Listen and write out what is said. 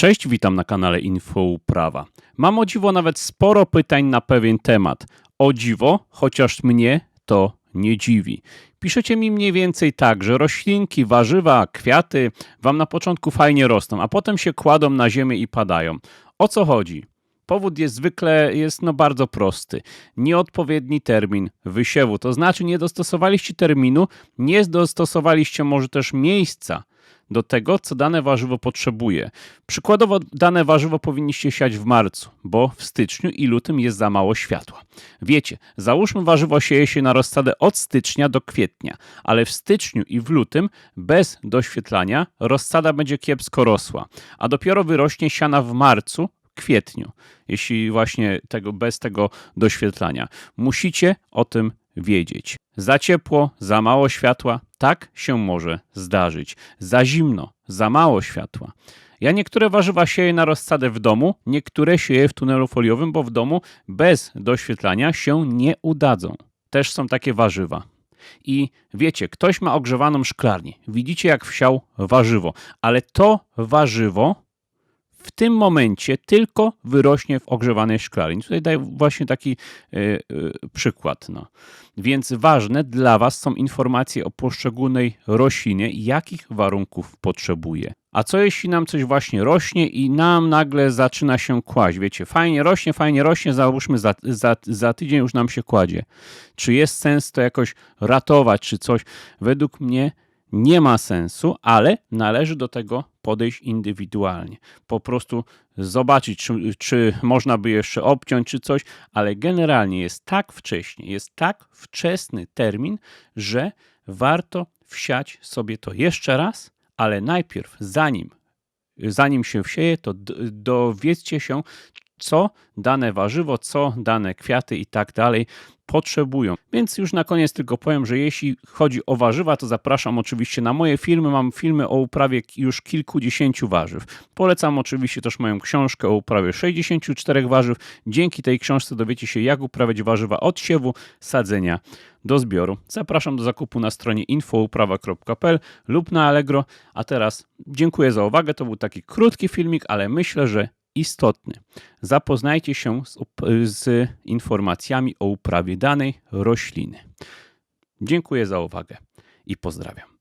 Cześć, witam na kanale Info Uprawa. Mam o dziwo nawet sporo pytań na pewien temat. O dziwo, chociaż mnie to nie dziwi. Piszecie mi mniej więcej tak, że roślinki, warzywa, kwiaty wam na początku fajnie rosną, a potem się kładą na ziemię i padają. O co chodzi? Powód jest zwykle jest no bardzo prosty. Nieodpowiedni termin wysiewu, to znaczy nie dostosowaliście terminu, nie dostosowaliście może też miejsca do tego, co dane warzywo potrzebuje. Przykładowo dane warzywo powinniście siać w marcu, bo w styczniu i lutym jest za mało światła. Wiecie, załóżmy warzywo sieje się na rozsadę od stycznia do kwietnia, ale w styczniu i w lutym bez doświetlania rozsada będzie kiepsko rosła, a dopiero wyrośnie siana w marcu, kwietniu, jeśli właśnie tego bez tego doświetlania. Musicie o tym wiedzieć. Za ciepło, za mało światła, tak się może zdarzyć. Za zimno, za mało światła. Ja niektóre warzywa sieję na rozsadę w domu, niektóre sieję w tunelu foliowym, bo w domu bez doświetlania się nie udadzą. Też są takie warzywa. I wiecie, ktoś ma ogrzewaną szklarnię. Widzicie, jak wsiał warzywo, ale to warzywo w tym momencie tylko wyrośnie w ogrzewanej szklarni. Tutaj daję właśnie taki y, y, przykład. No. Więc ważne dla Was są informacje o poszczególnej roślinie, jakich warunków potrzebuje. A co jeśli nam coś właśnie rośnie i nam nagle zaczyna się kłaść? Wiecie, fajnie rośnie, fajnie rośnie, załóżmy za, za, za tydzień już nam się kładzie. Czy jest sens to jakoś ratować, czy coś? Według mnie nie ma sensu, ale należy do tego podejść indywidualnie. Po prostu zobaczyć, czy, czy można by jeszcze obciąć, czy coś, ale generalnie jest tak wcześnie, jest tak wczesny termin, że warto wsiać sobie to jeszcze raz, ale najpierw, zanim, zanim się wsieje, to dowiedzcie się, co dane warzywo, co dane kwiaty i tak dalej potrzebują. Więc już na koniec tylko powiem, że jeśli chodzi o warzywa, to zapraszam oczywiście na moje filmy. Mam filmy o uprawie już kilkudziesięciu warzyw. Polecam oczywiście też moją książkę o uprawie 64 warzyw. Dzięki tej książce dowiecie się, jak uprawiać warzywa od siewu, sadzenia do zbioru. Zapraszam do zakupu na stronie infouprawa.pl lub na Allegro. A teraz dziękuję za uwagę. To był taki krótki filmik, ale myślę, że istotny. Zapoznajcie się z, z, informacjami o uprawie danej rośliny. Dziękuję za uwagę i pozdrawiam.